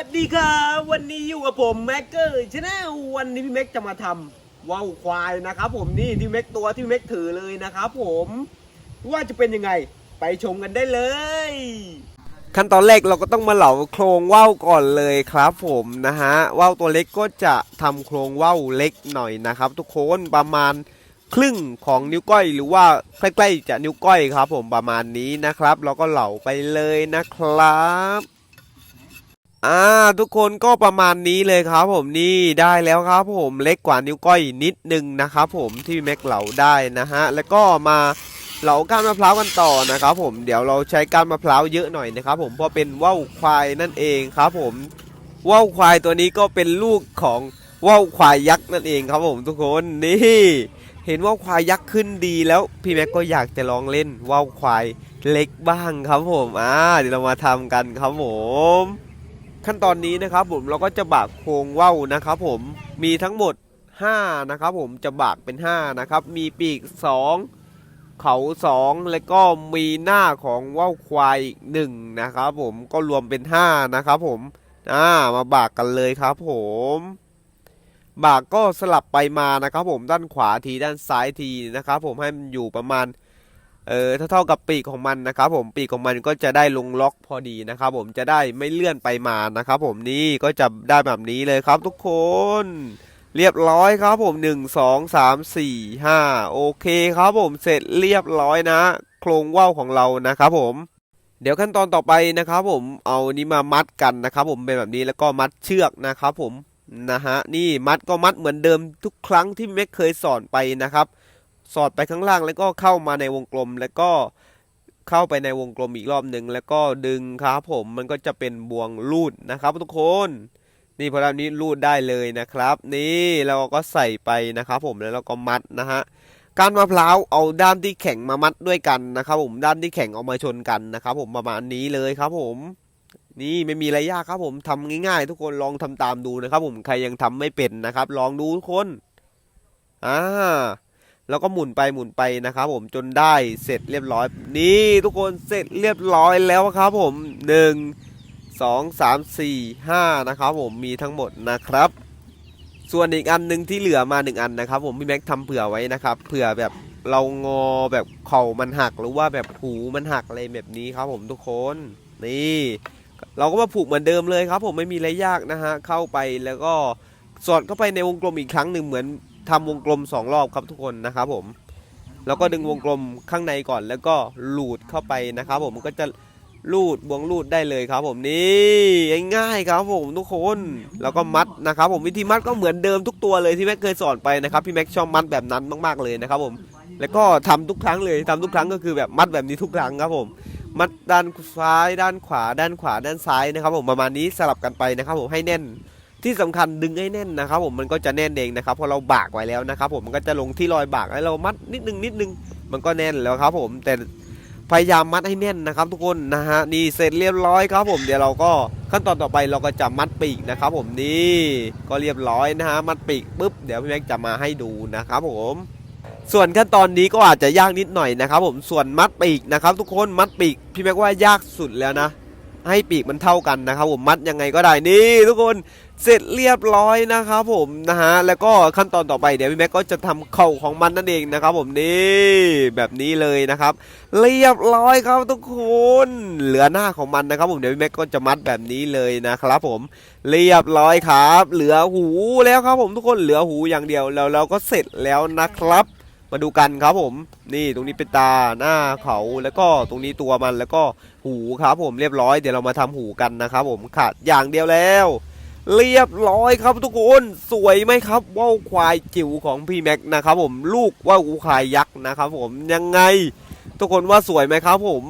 ัสดีครับวันนี้อยู่กับผมแม็กเกอร์ชแนลวันนี้พี่แม็กจะมาทำว่าวควายนะครับ ผมนี่ที่แม็กตัวที่แม็กถือเลยนะครับ ผมว่าจะเป็นยังไงไปชมกันได้เลย ขั้นตอนแรกเราก็ต้องมาเหลาโครงว่าวก่อนเลยครับ ผมนะฮะว่าวตัวเล็กก็จะทำโครงว่าวเล็กหน่อยนะครับ ทุกคนประมาณครึ่งของนิ้วก้อยหรือว่าใกล้ๆจะนิ้วก้อยครับ ผมประมาณนี้นะครับ เราก็เหลาไปเลยนะครับ อ่าทุกคนก็ประมาณนี้เลยครับผมนี่ได้แล้วครับผมเล็กกว่านิ้วก้อยนิดนึงนะครับผมที่แม็กเหลาได้นะฮะแล้วก็มาเหลาก้านมะพร้าวกันต่อนะครับผมเดี๋ยวเราใช้ก้านมะพร้าวเยอะหน่อยนะครับผมเพราะเป็นว่าวควายนั่นเองครับผมว่าวควายตัวนี้ก็เป็นลูกของว่าวควายยักษ์นั่นเองครับผมทุกคนนี่เห็นว่าวควายยักษ์ขึ้นดีแล้วพี่แม็กก็อยากจะลองเล่นว่าวควายเล็กบ้างครับผมอ่าเดี๋ยวเรามาทำกันครับผม ขั้นตอนนี้นะครับผมเราก็จะบากโครงว่าวนะครับผมมีทั้งหมด 5 นะครับผมจะบากเป็น 5 นะครับ มีปีก 2 เขา 2 แล้วก็มีหน้าของว่าวควายอีกหนึ่งนะครับผมก็รวมเป็น 5 นะครับผมอ่ามาบากกันเลยครับผมบากก็สลับไปมานะครับผมด้านขวาทีด้านซ้ายทีนะครับผมให้มันอยู่ประมาณ เออเท่าเท่ากับปีกของมันนะครับผมปีกของมันก็จะได้ลงล็อกพอดีนะครับผมจะได้ไม่เลื่อนไปมานะครับผมนี่ก็จะได้แบบนี้เลยครับทุกคนเรียบร้อยครับผมหนึ่งสองสามสี่ห้าโอเคครับผมเสร็จเรียบร้อยนะ โครงว่าวของเรานะครับผมเดี๋ยวขั้นตอนต่อไปนะครับผมเอานี้มามัดกันนะครับผมเป็นแบบนี้แล้วก็มัดเชือกนะครับผมนะฮะนี่มัดก็มัดเหมือนเดิมทุกครั้งที่แม็กเคยสอนไปนะครับ สอดไปข้างล่างแล้วก็เข้ามาในวงกลม แล้วก็เข้าไปในวงกลมอีกรอบหนึ่งแล้วก็ดึงครับผมมันก็จะเป็นบ่วงลูดนะครับทุกคนนี่พอแบบนี้ลูดได้เลยนะครับ นี่เราก็ใส่ไปนะครับผมแล้วเราก็มัดนะฮะการมะพร้าวเอาด้านที่แข็งมามัดด้วยกันนะครับ ผมด้านที่แข็งเอามาชนกันนะครับ ผมประมาณนี้เลยครับผม นี่ไม่มีอะไรยากครับผมทำง่ายๆ ทุกคนลองทำตามดูนะครับ ผมใครยังทำไม่เป็นนะครับ ลองดูทุกคนอ่า แล้วก็หมุนไปหมุนไปนะครับผมจนได้เสร็จเรียบร้อย นี่ทุกคนเสร็จเรียบร้อยแล้วครับผมหนึ่งสองสามสี่ห้านะครับผมมีทั้งหมดนะครับ ส่วนอีกอันหนึ่งที่เหลือมาหนึ่งอันนะครับ ผมพี่แม็กทำเผื่อไว้นะครับเผื่อแบบเรางอแบบเข่ามันหักหรือว่าแบบหูมันหักอะไรแบบนี้ครับผมทุกคนนี่เราก็มาผูกเหมือนเดิมเลยครับ ผมไม่มีอะไรยากนะฮะเข้าไปแล้วก็สอดเข้าไปในวงกลมอีกครั้งหนึ่งเหมือน ทำวงกลมสองรอบครับทุกคนนะครับผม แล้วก็ดึงวงกลมข้างในก่อนแล้วก็ลูดเข้าไปนะครับผมมันก็จะลูดบวงลูดได้เลยครับผมนี่ง่ายๆครับผมทุกคนแล้วก็มัดนะครับ ผมวิธีมัดก็เหมือนเดิมทุกตัวเลยที่แม็กเคยสอนไปนะครับพี่แม็กชอบมัดแบบนั้นมากๆเลยนะครับผมแล้วก็ทำทุกครั้งเลยทำทุกครั้งก็คือแบบมัดแบบนี้ทุกครั้งครับผม มัดด้านซ้าย ด้านขวา ด้านขวาด้านซ้ายนะครับ ผมประมาณนี้สลับกันไปนะครับผมให้แน่น ที่สำคัญดึงให้แน่นนะครับ ผมมันก็จะแน่นเองนะครับเพราะเราบากไว้แล้วนะครับ ผมมันก็จะลงที่รอยบากแล้วเรามัดนิดนึงนิดนึงมันก็แน่นแล้วครับ ผมแต่พยายามมัดให้แน่นนะครับ ทุกคนนะฮะนี่เสร็จเรียบร้อยครับ ผมเดี๋ยวเราก็ขั้นตอนต่อไปเราก็จะมัดปีกนะครับ ผมนี่ก็เรียบร้อยนะฮะมัดปีกปุ๊บเดี๋ยวพี่แม็กจะมาให้ดูนะครับ ผมส่วนขั้นตอนนี้ก็อาจจะยากนิดหน่อยนะครับ ผมส่วนมัดปีกนะครับ ทุกคนมัดปีกพี่แม็กว่ายากสุดแล้วนะ ให้ปีกมันเท่ากันนะครับผมมัดยังไงก็ได้นี่ทุกคนเสร็จเรียบร้อยนะครับผมนะฮะแล้วก็ขั้นตอนต่อไปเดี๋ยวพี่แม็กก็จะทำเข่าของมันนั่นเองนะครับผมนี่แบบนี้เลยนะครับ เรียบร้อยครับทุกคนเหลือหน้าของมันนะครับผมเดี๋ยวพี่แม็กก็จะมัดแบบนี้เลยนะครับผมเรียบร้อยครับ เหลือหูแล้วครับผมทุกคนเหลือหูอย่างเดียวแล้วเราก็เสร็จแล้วนะครับ มาดูกันครับผมนี่ตรงนี้เป็นตาหน้าเขาแล้วก็ตรงนี้ตัวมันแล้วก็หูครับผมเรียบร้อยเดี๋ยวเรามาทำหูกันนะครับผมขาดอย่างเดียวแล้ว เรียบร้อยครับทุกคนสวยไหมครับว่าวควายจิ๋วของพี่แม็กนะครับผมลูกว่าวควายยักษ์นะครับผมยังไง ทุกคนว่าสวยไหมครับผม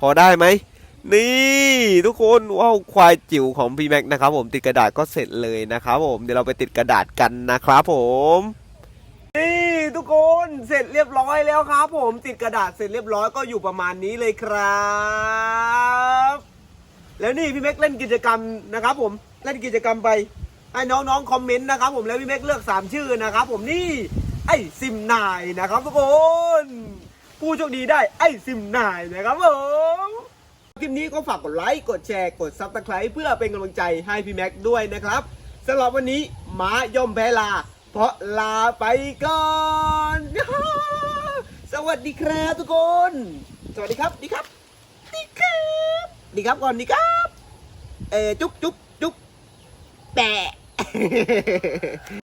พอได้ไหมนี่ทุกคนว่าวควายจิ๋วของพี่แม็กนะครับผมติดกระดาษก็เสร็จเลยนะครับผมเดี๋ยวเราไปติดกระดาษกันนะครับผม ทุกคนเสร็จเรียบร้อยแล้วครับ ผมติดกระดาษเสร็จเรียบร้อยก็อยู่ประมาณนี้เลยครับ แล้วนี่พี่เม็กเล่นกิจกรรมนะครับ ผมเล่นกิจกรรมไปให้น้องๆคอมเมนต์นะครับ ผมแล้วพี่เม็กเลือกสามชื่อนะครับ ผมนี่ไอ้ซิมนายนะครับทุกคนผู้โชคดีได้ไอ้ซิมนายนะครับผมคลิปนี้ก็ฝากกดไลค์กดแชร์กดซับสไคร b ์เพื่อเป็นกำลังใจให้พี่แม็กด้วยนะครับสำหรับวันนี้หมาย่อมแพ้ลา เพราะลาไปก่อน สวัสดีครับทุกคน สวัสดีครับ ดีครับ ดีครับ ดีครับก่อนดีครับ เออจุ๊บจุ๊บจุ๊บแปะ